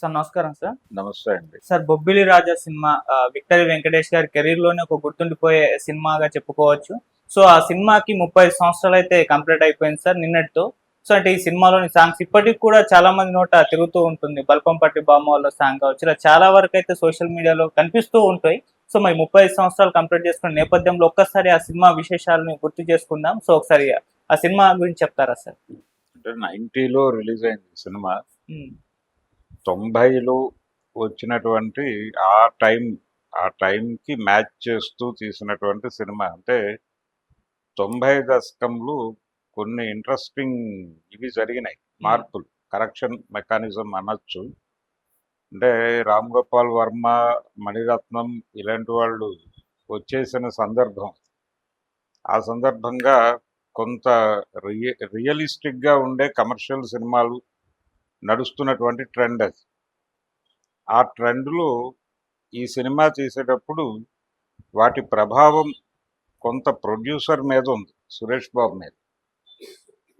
Sir నమస్కారం sir. నమస్తే అండి. Sir Bobbili Raja cinema victory Venkatesh గారి కెరీర్లోనే ఒక గుర్తుండిపోయే సినిమాగా చెప్పుకోవచ్చు. సో ఆ సినిమాకి ముప్పై సంవత్సరాలు అయితే కంప్లీట్ అయిపోయింది సార్ నిన్నటితో. సో అంటే ఈ సినిమాలోని సాంగ్స్ ఇప్పటికి కూడా చాలా మంది నోట తిరుగుతూ ఉంటుంది. బల్పంపట్టి బామ్మ వాళ్ళ సాంగ్ కావచ్చు ఇలా చాలా వరకు అయితే సోషల్ మీడియాలో కనిపిస్తూ ఉంటాయి. సో మరి ముప్పై సంవత్సరాలు కంప్లీట్ చేసుకున్న నేపథ్యంలో ఒక్కసారి ఆ సినిమా విశేషాలను గుర్తు చేసుకుందాం. సో ఒకసారి ఆ సినిమా గురించి చెప్తారా సార్? అంటే నైంటీలో రిలీజ్ అయింది సినిమా. తొంభైలో వచ్చినటువంటి ఆ టైం ఆ టైంకి మ్యాచ్ చేస్తూ తీసినటువంటి సినిమా. అంటే తొంభై దశకంలో కొన్ని ఇంట్రెస్టింగ్ ఇవి జరిగినాయి. మార్పులు కరెక్షన్ మెకానిజం అనొచ్చు. అంటే రామ్ గోపాల్ వర్మ మణిరత్నం ఇలాంటి వాళ్ళు వచ్చేసిన సందర్భం. ఆ సందర్భంగా కొంత రియ రియలిస్టిక్గా ఉండే కమర్షియల్ సినిమాలు నడుస్తున్నటువంటి ట్రెండ్ అది. ఆ ట్రెండ్లో ఈ సినిమా తీసేటప్పుడు వాటి ప్రభావం కొంత ప్రొడ్యూసర్ మీద ఉంది సురేష్ బాబు మీద.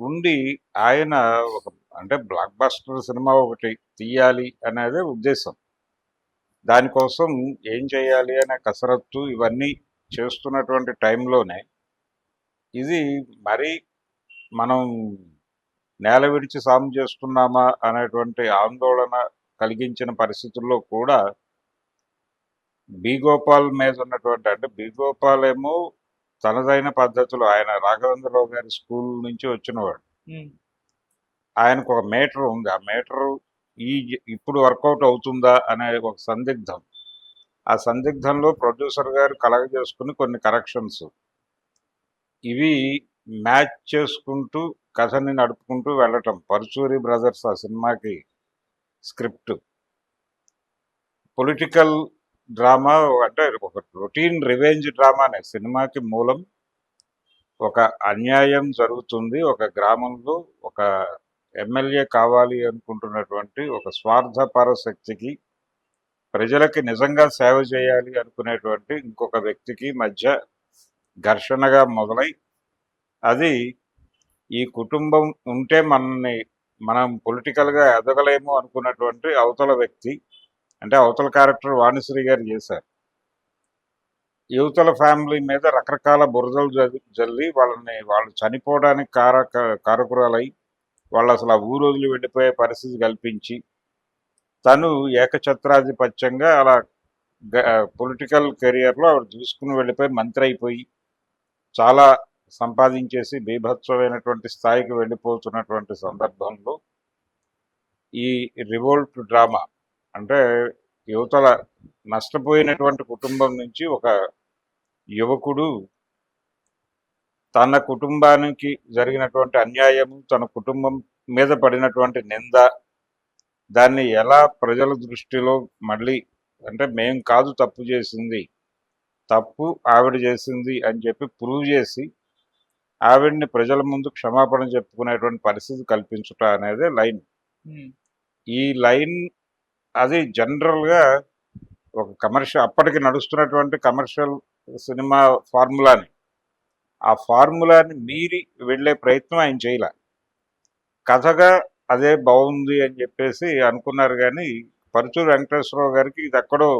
ఉండి ఆయన ఒక అంటే బ్లాక్ బస్టర్ సినిమా ఒకటి తీయాలి అనేది ఉద్దేశం. దానికోసం ఏం చేయాలి అనే కసరత్తు ఇవన్నీ చేస్తున్నటువంటి టైంలోనే ఇది మరీ మనం నేల విడిచి సాము చేస్తున్నామా అనేటువంటి ఆందోళన కలిగించిన పరిస్థితుల్లో కూడా బి గోపాల్ మీద ఉన్నటువంటి అంటే బి గోపాల్ ఏమో తనదైన పద్ధతిలో ఆయన రాఘవేంద్రరావు గారి స్కూల్ నుంచి వచ్చినవాడు. ఆయనకు ఒక మీటర్ ఉంది. ఆ మీటర్ ఈ ఇప్పుడు వర్కౌట్ అవుతుందా అనే ఒక సందిగ్ధం. ఆ సందిగ్ధంలో ప్రొడ్యూసర్ గారు కలగజేసుకుని కొన్ని కరెక్షన్స్. ఇవి మ్యాచ్ చేసుకుంటూ కథని నడుపుకుంటూ వెళ్ళటం. పరుచూరి బ్రదర్స్ ఆ సినిమాకి స్క్రిప్ట్. పొలిటికల్ డ్రామా అంటే ఒక రొటీన్ రివెంజ్ డ్రామానే. సినిమాకి మూలం ఒక అన్యాయం జరుగుతుంది. ఒక గ్రామంలో ఒక ఎమ్మెల్యే కావాలి అనుకుంటున్నటువంటి ఒక స్వార్థపర శక్తికి ప్రజలకి నిజంగా సేవ చేయాలి అనుకునేటువంటి ఇంకొక వ్యక్తికి మధ్య ఘర్షణగా మొదలై అది ఈ కుటుంబం ఉంటే మనల్ని మనం పొలిటికల్గా ఎదగలేము అనుకున్నటువంటి అవతల వ్యక్తి అంటే అవతల క్యారెక్టర్ వాణిశ్రీ గారు చేశారు. యువతల ఫ్యామిలీ మీద రకరకాల బురదలు జల్లి వాళ్ళని వాళ్ళు చనిపోవడానికి కారక కారకురాలై వాళ్ళు అసలు ఆ ఊరు వదిలి వెళ్ళిపోయే పరిస్థితి కల్పించి తను ఏకఛత్రాధిపత్యంగా అలా పొలిటికల్ కెరియర్లో ఆవిడ చూసుకుని వెళ్ళిపోయి మంత్రి అయిపోయి చాలా సంపాదించేసి బీభత్సమైనటువంటి స్థాయికి వెళ్ళిపోతున్నటువంటి సందర్భంలో ఈ రివోల్ట్ డ్రామా అంటే యువతల నష్టపోయినటువంటి కుటుంబం నుంచి ఒక యువకుడు తన కుటుంబానికి జరిగినటువంటి అన్యాయము తన కుటుంబం మీద పడినటువంటి నింద దాన్ని ఎలా ప్రజల దృష్టిలో మళ్ళీ అంటే మేం కాదు తప్పు చేసింది తప్పు ఆవిడ చేసింది అని చెప్పి ప్రూవ్ చేసి ఆవిడ్ని ప్రజల ముందు క్షమాపణ చెప్పుకునేటువంటి పరిస్థితి కల్పించుట అనేది లైన్. ఈ లైన్ అది జనరల్గా ఒక కమర్షియల్ అప్పటికి నడుస్తున్నటువంటి కమర్షియల్ సినిమా ఫార్ములాని. ఆ ఫార్ములాని మీరి వెళ్ళే ప్రయత్నం ఆయన చేయలే. కథగా అదే బాగుంది అని చెప్పేసి అనుకున్నారు కానీ పరుచూరు వెంకటేశ్వరరావు గారికి ఇది ఎక్కడో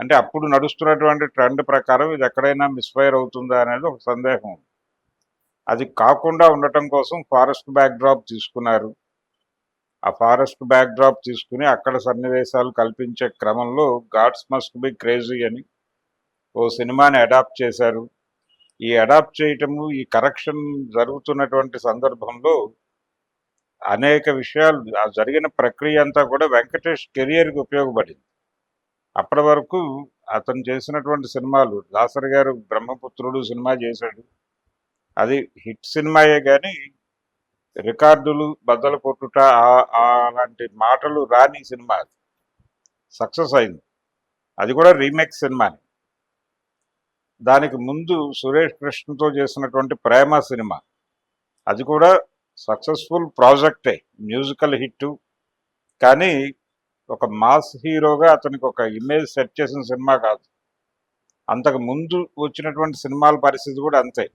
అంటే అప్పుడు నడుస్తున్నటువంటి ట్రెండ్ ప్రకారం ఇది ఎక్కడైనా మిస్ఫైర్ అవుతుందా అనేది ఒక సందేహం అది కాకుండా ఉండటం కోసం ఫారెస్ట్ బ్యాక్ డ్రాప్ తీసుకున్నారు. ఆ ఫారెస్ట్ బ్యాక్ డ్రాప్ తీసుకుని అక్కడ సన్నివేశాలు కల్పించే క్రమంలో గాడ్స్ మస్ట్ బి క్రేజీ అని ఓ సినిమాని అడాప్ట్ చేశారు. ఈ అడాప్ట్ చేయటము ఈ కరెక్షన్ జరుగుతున్నటువంటి సందర్భంలో అనేక విషయాలు ఆ జరిగిన ప్రక్రియ అంతా కూడా వెంకటేష్ కెరియర్కి ఉపయోగపడింది. అప్పటి వరకు అతను చేసినటువంటి సినిమాలు దాసరి గారు బ్రహ్మపుత్రుడు సినిమా చేశాడు. అది హిట్ సినిమాయే కానీ రికార్డులు బద్దలు కొట్టుట అలాంటి మాటలు రాని సినిమా అది. సక్సెస్ అయింది. అది కూడా రీమేక్ సినిమాని. దానికి ముందు సురేష్ కృష్ణతో చేసినటువంటి ప్రేమ సినిమా. అది కూడా సక్సెస్ఫుల్ ప్రాజెక్టే మ్యూజికల్ హిట్ కానీ ఒక మాస్ హీరోగా అతనికి ఒక ఇమేజ్ సెట్ చేసిన సినిమా కాదు. అంతకు ముందు వచ్చినటువంటి సినిమాల పరిస్థితి కూడా అంతే.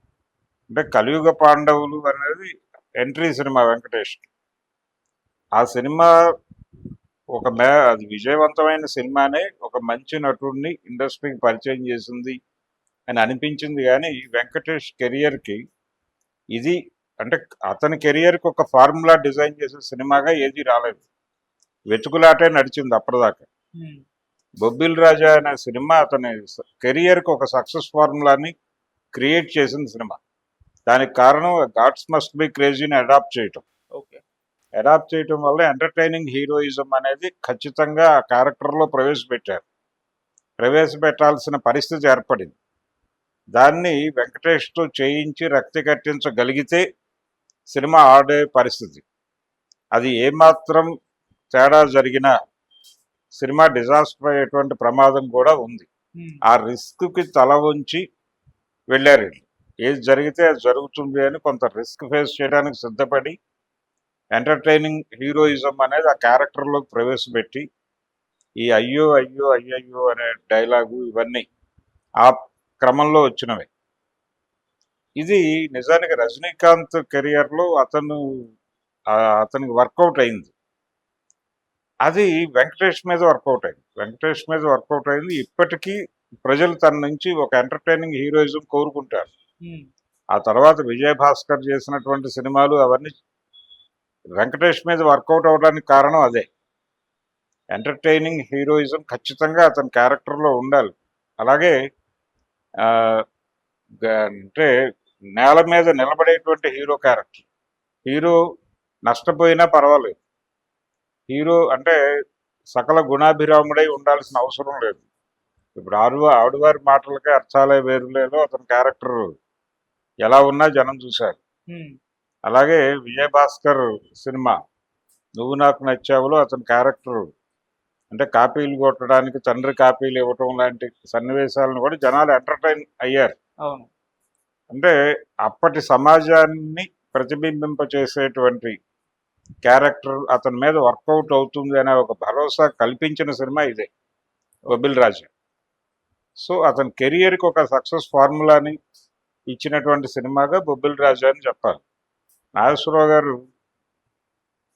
అంటే కలియుగ పాండవులు అనేది ఎంట్రీ సినిమా వెంకటేష్. ఆ సినిమా ఒక మే అది విజయవంతమైన సినిమానే ఒక మంచి నటుడిని ఇండస్ట్రీకి పరిచయం చేసింది అని అనిపించింది కానీ వెంకటేష్ కెరియర్కి ఇది అంటే అతని కెరియర్కి ఒక ఫార్ములా డిజైన్ చేసే సినిమాగా ఏది రాలేదు. వెతుకులాటే నడిచింది అప్పటిదాకా. బొబ్బిల్ రాజా అనే సినిమా అతని కెరియర్కి ఒక సక్సెస్ ఫార్ములాని క్రియేట్ చేసిన సినిమా. దానికి కారణం గాడ్స్ మస్ట్ బి క్రేజీని అడాప్ట్ చేయటం. ఓకే. అడాప్ట్ చేయటం వల్ల ఎంటర్టైనింగ్ హీరోయిజం అనేది ఖచ్చితంగా ఆ క్యారెక్టర్లో ప్రవేశపెట్టారు. ప్రవేశపెట్టాల్సిన పరిస్థితి ఏర్పడింది. దాన్ని వెంకటేష్తో చేయించి రక్తి కట్టించగలిగితే సినిమా ఆడే పరిస్థితి. అది ఏమాత్రం తేడా జరిగినా సినిమా డిజాస్టర్ అయ్యేటువంటి ప్రమాదం కూడా ఉంది. ఆ రిస్క్కి తల ఉంచి వెళ్ళారు వీళ్ళు. ఏది జరిగితే అది జరుగుతుంది అని కొంత రిస్క్ ఫేస్ చేయడానికి సిద్ధపడి ఎంటర్టైనింగ్ హీరోయిజం అనేది ఆ క్యారెక్టర్లోకి ప్రవేశపెట్టి ఈ అయ్యో అయ్యో అయ్యయ్యో అనే డైలాగు ఇవన్నీ ఆ క్రమంలో వచ్చినవి. ఇది నిజానికి రజనీకాంత్ కెరియర్లో అతను అతనికి వర్కౌట్ అయింది. అది వెంకటేష్ మీద వర్కౌట్ అయింది. వెంకటేష్ మీద వర్కౌట్ అయింది. ఇప్పటికీ ప్రజలు తన నుంచి ఒక ఎంటర్టైనింగ్ హీరోయిజం కోరుకుంటారు. ఆ తర్వాత విజయ్ భాస్కర్ చేసినటువంటి సినిమాలు అవన్నీ వెంకటేష్ మీద వర్కౌట్ అవడానికి కారణం అదే. ఎంటర్టైనింగ్ హీరోయిజం ఖచ్చితంగా అతని క్యారెక్టర్లో ఉండాలి. అలాగే అంటే నేల మీద నిలబడేటువంటి హీరో క్యారెక్టర్. హీరో నష్టపోయినా పర్వాలేదు. హీరో అంటే సకల గుణాభిరాముడై ఉండాల్సిన అవసరం లేదు. ఇప్పుడు ఆడు ఆడువారి మాటలకే అర్థాలే వేరులేదో అతని క్యారెక్టర్. ఎలా ఉన్నా జనం చూశారు. అలాగే విజయ్ భాస్కర్ సినిమా నువ్వు నాకు నచ్చావులో అతని క్యారెక్టర్. అంటే కాపీలు కొట్టడానికి తండ్రి కాపీలు ఇవ్వటం లాంటి సన్నివేశాలను కూడా జనాలు ఎంటర్టైన్ అయ్యారు. అవును. అంటే అప్పటి సమాజాన్ని ప్రతిబింబింప చేసేటువంటి క్యారెక్టర్ అతని మీద వర్కౌట్ అవుతుంది అనే ఒక భరోసా కల్పించిన సినిమా ఇదే బొబ్బిల్ రాజా. సో అతని కెరియర్కి ఒక సక్సెస్ ఫార్ములాని ఇచ్చినటువంటి సినిమాగా బొబ్బిల్ రాజా అని చెప్పాలి. నాగేశ్వరరావు గారు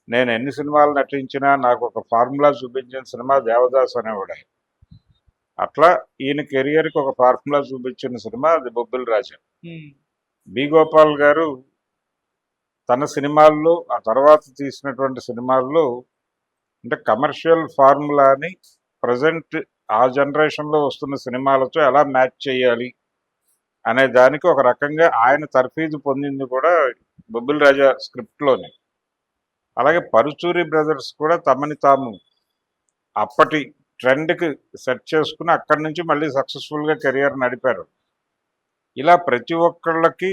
నేను ఎన్ని సినిమాలు నటించినా నాకు ఒక ఫార్ములా చూపించిన సినిమా దేవదాస్ అనేవాడు. అట్లా ఈయన కెరియర్కి ఒక ఫార్ములా చూపించిన సినిమా అది బొబ్బిల్ రాజా. బి గోపాల్ గారు తన సినిమాల్లో ఆ తర్వాత తీసినటువంటి సినిమాల్లో అంటే కమర్షియల్ ఫార్ములాని ప్రజెంట్ ఆ జనరేషన్లో వస్తున్న సినిమాలతో ఎలా మ్యాచ్ చేయాలి అనే దానికి ఒక రకంగా ఆయన తర్ఫీజు పొందింది కూడా బొబ్బిల్ రాజా స్క్రిప్ట్లోనే. అలాగే పరుచూరి బ్రదర్స్ కూడా తమని తాము అప్పటి ట్రెండ్కి సెట్ చేసుకుని అక్కడి నుంచి మళ్ళీ సక్సెస్ఫుల్గా కెరియర్ నడిపారు. ఇలా ప్రతి ఒక్కళ్ళకి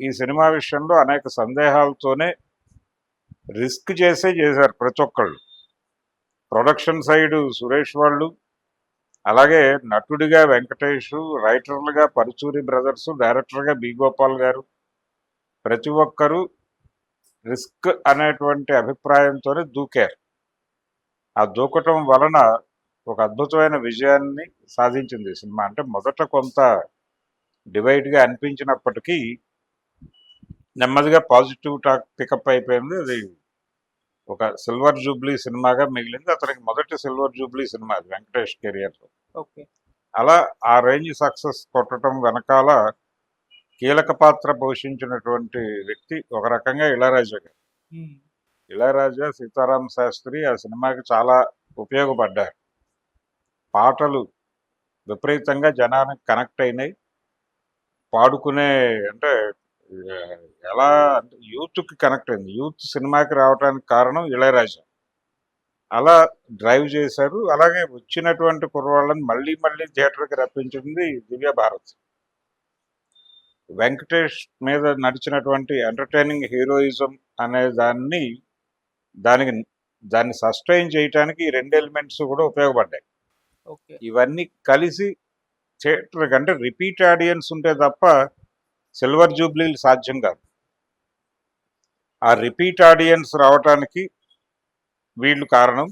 ఈ సినిమా విషయంలో అనేక సందేహాలతోనే రిస్క్ చేసే చేశారు ప్రతి ఒక్కళ్ళు. ప్రొడక్షన్ సైడ్ సురేష్ వాళ్ళు అలాగే నటుడిగా వెంకటేష్ రైటర్లుగా పరుచూరి బ్రదర్స్ డైరెక్టర్గా బి గోపాల్ గారు. ప్రతి ఒక్కరూ రిస్క్ అనేటువంటి అభిప్రాయంతోనే దూకారు. ఆ దూకటం వలన ఒక అద్భుతమైన విజయాన్ని సాధించింది సినిమా. అంటే మొదట కొంత డివైడ్గా అనిపించినప్పటికీ నెమ్మదిగా పాజిటివ్ టాక్ పికప్ అయిపోయింది. అది ఒక సిల్వర్ జూబ్లీ సినిమాగా మిగిలింది. అతనికి మొదటి సిల్వర్ జూబ్లీ సినిమా అది వెంకటేష్ కెరియర్లో ఓకే. అలా ఆ రేంజ్ సక్సెస్ కొట్టడం వెనకాల కీలక పాత్ర పోషించినటువంటి వ్యక్తి ఒక రకంగా ఇళయరాజా గారు. ఉమ్, ఇళయరాజా సీతారాం శాస్త్రి ఆ సినిమాకి చాలా ఉపయోగపడ్డారు. పాటలు విపరీతంగా జనానికి కనెక్ట్ అయినాయి. పాడుకునే అంటే ఎలా అంటే యూత్కి కనెక్ట్ అయింది. యూత్ సినిమాకి రావడానికి కారణం ఇళయరాజా. అలా డ్రైవ్ చేశారు. అలాగే వచ్చినటువంటి కుర్రవాళ్ళని మళ్ళీ మళ్ళీ థియేటర్కి రప్పించింది దివ్య భారత్. వెంకటేష్ మీద నడిచినటువంటి ఎంటర్టైనింగ్ హీరోయిజం అనే దాన్ని దానికి దాన్ని సస్టైన్ చేయడానికి ఈ రెండు ఎలిమెంట్స్ కూడా ఉపయోగపడ్డాయి. ఇవన్నీ కలిసి థియేటర్ అంటే రిపీట్ ఆడియన్స్ ఉంటే తప్ప సిల్వర్ జూబ్లీలు సాధ్యం కాదు. ఆ రిపీట్ ఆడియన్స్ రావటానికి వీళ్ళు కారణం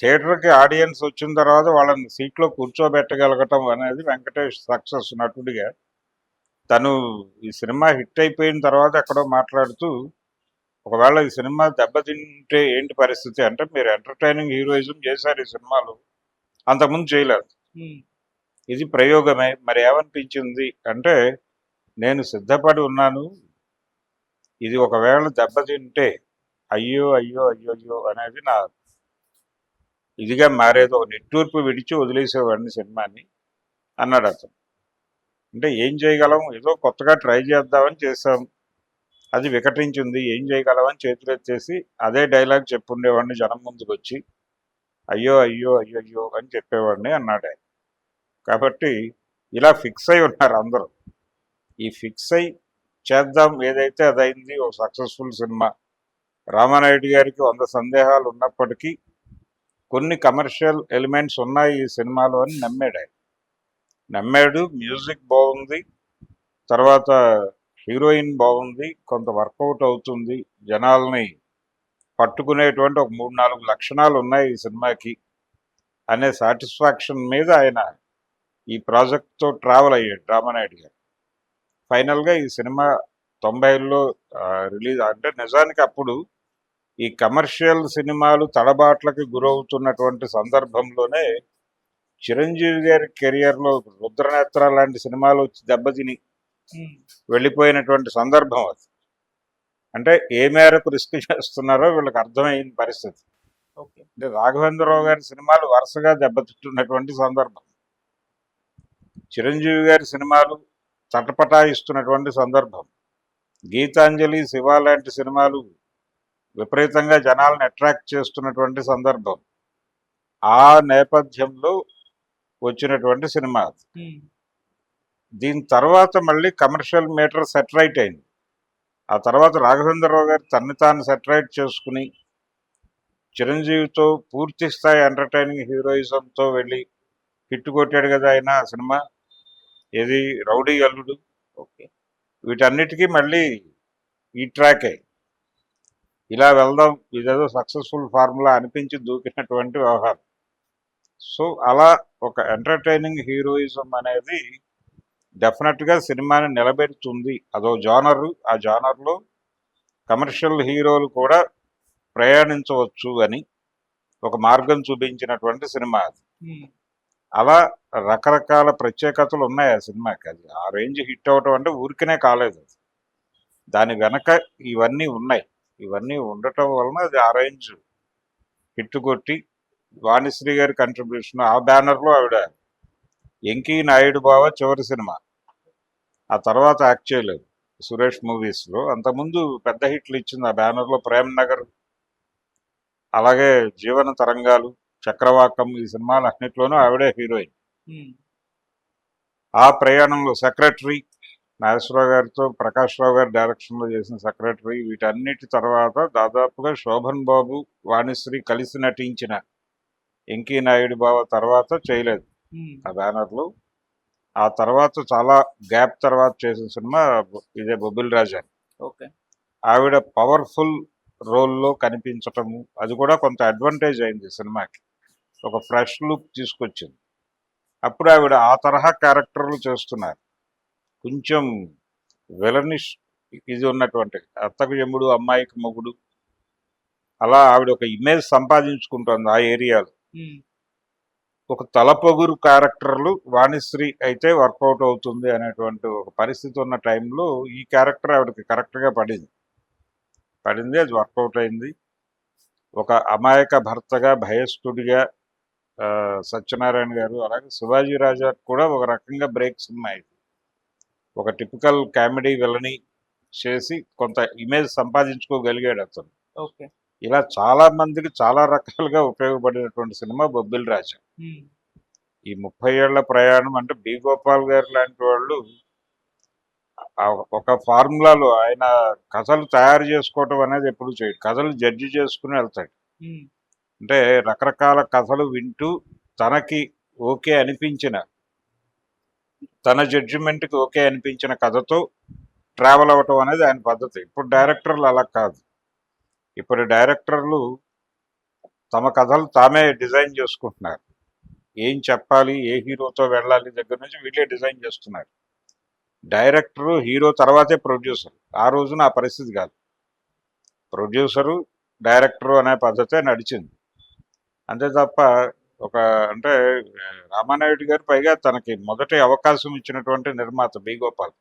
థియేటర్కి ఆడియన్స్ వచ్చిన తర్వాత వాళ్ళని సీట్లో కూర్చోబెట్టగలగటం అనేది వెంకటేష్ సక్సెస్ నటుడిగా. తను ఈ సినిమా హిట్ అయిపోయిన తర్వాత ఎక్కడో మాట్లాడుతూ ఒకవేళ ఈ సినిమా దెబ్బతింటే ఏంటి పరిస్థితి అంటే మీరు ఎంటర్టైనింగ్ హీరోయిజం చేశారు ఈ సినిమాలు అంతకుముందు చేయలేదు. ఇది ప్రయోగమే మరి ఏమనిపించింది అంటే నేను సిద్ధపడి ఉన్నాను. ఇది ఒకవేళ దెబ్బతింటే అయ్యో అయ్యో అయ్యో అయ్యో అనేది నా ఇదిగా మారేది. ఒక నిట్టూర్పు విడిచి వదిలేసేవాడిని సినిమాని అన్నాడు అతను. అంటే ఏం చేయగలం? ఏదో కొత్తగా ట్రై చేద్దామని చేసాం అది వికటించింది. ఏం చేయగలమని చేతులెత్తేసి అదే డైలాగ్ చెప్పుండేవాడిని జనం ముందుకు వచ్చి అయ్యో అయ్యో అయ్యో అయ్యో అని చెప్పేవాడిని అన్నాడు ఆయన కాబట్టి ఇలా ఫిక్స్ అయి ఉన్నారు అందరూ. ఈ ఫిక్స్ అయి చేద్దాం ఏదైతే అదైంది ఒక సక్సెస్ఫుల్ సినిమా. రామానాయుడు గారికి వంద సందేహాలు ఉన్నప్పటికీ కొన్ని కమర్షియల్ ఎలిమెంట్స్ ఉన్నాయి ఈ సినిమాలో అని నమ్మాడు ఆయన. నమ్మాడు మ్యూజిక్ బాగుంది తర్వాత హీరోయిన్ బాగుంది కొంత వర్కౌట్ అవుతుంది జనాల్ని పట్టుకునేటువంటి ఒక మూడు నాలుగు లక్షణాలు ఉన్నాయి ఈ సినిమాకి అనే సాటిస్ఫాక్షన్ మీద ఆయన ఈ ప్రాజెక్ట్తో ట్రావెల్ అయ్యాడు రామానాయుడు గారు. ఫైనల్గా ఈ సినిమా తొంభైలో రిలీజ్ అంటే నిజానికి అప్పుడు ఈ కమర్షియల్ సినిమాలు తడబాట్లకి గురవుతున్నటువంటి సందర్భంలోనే చిరంజీవి గారి కెరియర్లో రుద్రనేత్ర లాంటి సినిమాలు వచ్చి దెబ్బతిని వెళ్ళిపోయినటువంటి సందర్భం అది. అంటే ఏ మేరకు రిస్క్ చేస్తున్నారో వీళ్ళకి అర్థమైన పరిస్థితి. ఓకే. అంటే రాఘవేంద్రరావు గారి సినిమాలు వరుసగా దెబ్బతింటున్నటువంటి సందర్భం. చిరంజీవి గారి సినిమాలు చటపటాయిస్తున్నటువంటి సందర్భం. గీతాంజలి శివ లాంటి సినిమాలు విపరీతంగా జనాలను అట్రాక్ట్ చేస్తున్నటువంటి సందర్భం. ఆ నేపథ్యంలో వచ్చినటువంటి సినిమా దీని తర్వాత మళ్ళీ కమర్షియల్ మీటర్ సెటరైట్ అయింది. ఆ తర్వాత రాఘవేంద్రరావు గారు తన్ని తాను సెటరైట్ చేసుకుని చిరంజీవితో పూర్తి స్థాయి ఎంటర్టైనింగ్ హీరోయిజంతో వెళ్ళి హిట్ కొట్టాడు కదా ఆయన ఆ సినిమా. ఏది రౌడీ అల్లుడు ఓకే. వీటన్నిటికీ మళ్ళీ ఈ ట్రాకే. ఇలా వెళ్దాం ఇదేదో సక్సెస్ఫుల్ ఫార్ములా అనిపించి దూకినటువంటి వ్యవహారం. సో అలా ఒక ఎంటర్టైనింగ్ హీరోయిజం అనేది డెఫినెట్గా సినిమాని నిలబెడుతుంది. అదో జానర్ ఆ జానర్లో కమర్షియల్ హీరోలు కూడా ప్రయాణించవచ్చు అని ఒక మార్గం చూపించినటువంటి సినిమా అది. అలా రకరకాల ప్రత్యేకతలు ఉన్నాయి ఆ సినిమాకి. అది ఆ రేంజ్ హిట్ అవటం అంటే ఊరికనే కాలేదు అది. దాని వెనక ఇవన్నీ ఉన్నాయి. ఇవన్నీ ఉండటం వలన అది ఆ రేంజ్ హిట్ కొట్టి వాణిశ్రీ గారి కంట్రిబ్యూషన్ ఆ బ్యానర్లో ఆవిడ ఎంకీ నాయుడు బావ చివరి సినిమా. ఆ తర్వాత యాక్ట్ చేయలేదు సురేష్ మూవీస్లో. అంతకుముందు పెద్ద హిట్లు ఇచ్చింది ఆ బ్యానర్లో ప్రేమ్ నగర్ అలాగే జీవన తరంగాలు చక్రవాకం ఈ సినిమాలు అన్నిట్లోనూ ఆవిడే హీరోయిన్. ఆ ప్రయాణంలో సెక్రటరీ నాగేశ్వరరావు గారితో ప్రకాష్ రావు గారి డైరెక్షన్లో చేసిన సెక్రటరీ వీటన్నిటి తర్వాత దాదాపుగా శోభన్ బాబు వాణిశ్రీ కలిసి నటించిన ఎంకీ నాయుడు బావ తర్వాత చేయలేదు. ఆ బ్యానర్లో. ఆ తర్వాత చాలా గ్యాప్ తర్వాత చేసిన సినిమా ఇదే బొబ్బిల్ రాజా. ఓకే. ఆవిడ పవర్ఫుల్ రోల్లో కనిపించటము అది కూడా కొంత అడ్వాంటేజ్ అయింది సినిమాకి. ఒక ఫ్రెష్ లుక్ తీసుకొచ్చింది. అప్పుడు ఆవిడ ఆ తరహా క్యారెక్టర్లు చేస్తున్నారు. కొంచెం విలనిష్ ఇది ఉన్నటువంటి అత్తకు ఎముడు అమ్మాయికి మొగుడు. అలా ఆవిడ ఒక ఇమేజ్ సంపాదించుకుంటుంది ఆ ఏరియాలో. ఒక తలపొగురు క్యారెక్టర్లు వాణిశ్రీ అయితే వర్కౌట్ అవుతుంది అనేటువంటి ఒక పరిస్థితి ఉన్న టైంలో ఈ క్యారెక్టర్ ఆవిడకి కరెక్ట్గా పడింది. పడింది అది వర్కౌట్ అయింది. ఒక అమాయక భర్తగా భయస్థుడిగా ఆ, సత్యనారాయణ గారు అలాగే శివాజీ రాజా కూడా ఒక రకంగా బ్రేక్ సినిమా ఇది ఒక టిపికల్ కామెడీ విలని చేసి కొంత ఇమేజ్ సంపాదించుకోగలిగాడు అతను. ఇలా చాలా మందికి చాలా రకాలుగా ఉపయోగపడినటువంటి సినిమా బొబ్బిల్ రాజా. ఈ ముప్పై ఏళ్ళ ప్రయాణం అంటే బి గోపాల్ గారు లాంటి వాళ్ళు ఒక ఫార్ములాలో ఆయన కథలు తయారు చేసుకోవటం అనేది ఎప్పుడు చేయడు. కథలు జడ్జి చేసుకుని వెళ్తాడు. అంటే రకరకాల కథలు వింటూ తనకి ఓకే అనిపించిన తన జడ్జిమెంట్కి ఓకే అనిపించిన కథతో ట్రావెల్ అవ్వటం అనేది ఆయన పద్ధతి. ఇప్పుడు డైరెక్టర్లు అలా కాదు. ఇప్పుడు డైరెక్టర్లు తమ కథలు తామే డిజైన్ చేసుకుంటున్నారు. ఏం చెప్పాలి ఏ హీరోతో వెళ్ళాలి దగ్గర నుంచి వీళ్ళే డిజైన్ చేస్తున్నారు. డైరెక్టరు హీరో తర్వాతే ప్రొడ్యూసర్. ఆ రోజున ఆ పరిస్థితి కాదు. ప్రొడ్యూసరు డైరెక్టరు అనే పద్ధతే నడిచింది. అంతే తప్ప ఒక అంటే రామానాయుడు గారు పైగా తనకి మొదటి అవకాశం ఇచ్చినటువంటి నిర్మాత బి. గోపాల్.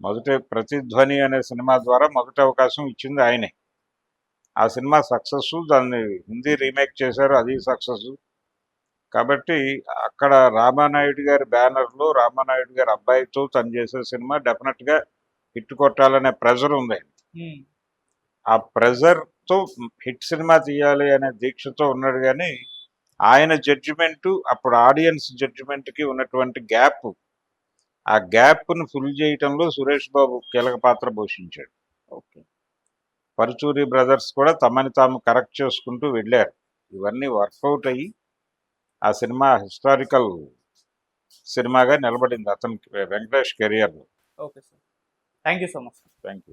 మొదటి ప్రతిధ్వని అనే సినిమా ద్వారా మొదటి అవకాశం ఇచ్చింది ఆయనే. ఆ సినిమా సక్సెస్ దాన్ని హిందీ రీమేక్ చేశారు అది సక్సెస్. కాబట్టి అక్కడ రామానాయుడు గారి బ్యానర్లో రామానాయుడు గారి అబ్బాయితో తను చేసే సినిమా డెఫినెట్గా హిట్ కొట్టాలనే ప్రెజర్ ఉంది ఆ ప్రెజర్తో హిట్ సినిమా తీయాలి అనే దీక్షతో ఉన్నాడు కానీ ఆయన జడ్జిమెంటు అప్పుడు ఆడియన్స్ జడ్జిమెంట్కి ఉన్నటువంటి గ్యాప్ ఆ గ్యాప్ను ఫుల్ చేయటంలో సురేష్ బాబు కీలక పాత్ర పోషించాడు. ఓకే. పరుచూరి బ్రదర్స్ కూడా తమని తాము కరెక్ట్ చేసుకుంటూ వెళ్ళారు. ఇవన్నీ వర్కౌట్ అయ్యి ఆ సినిమా హిస్టారికల్ సినిమాగా నిలబడింది అతనికి వెంకటేష్ కెరియర్లో. Okay sir. Thank you so much thank you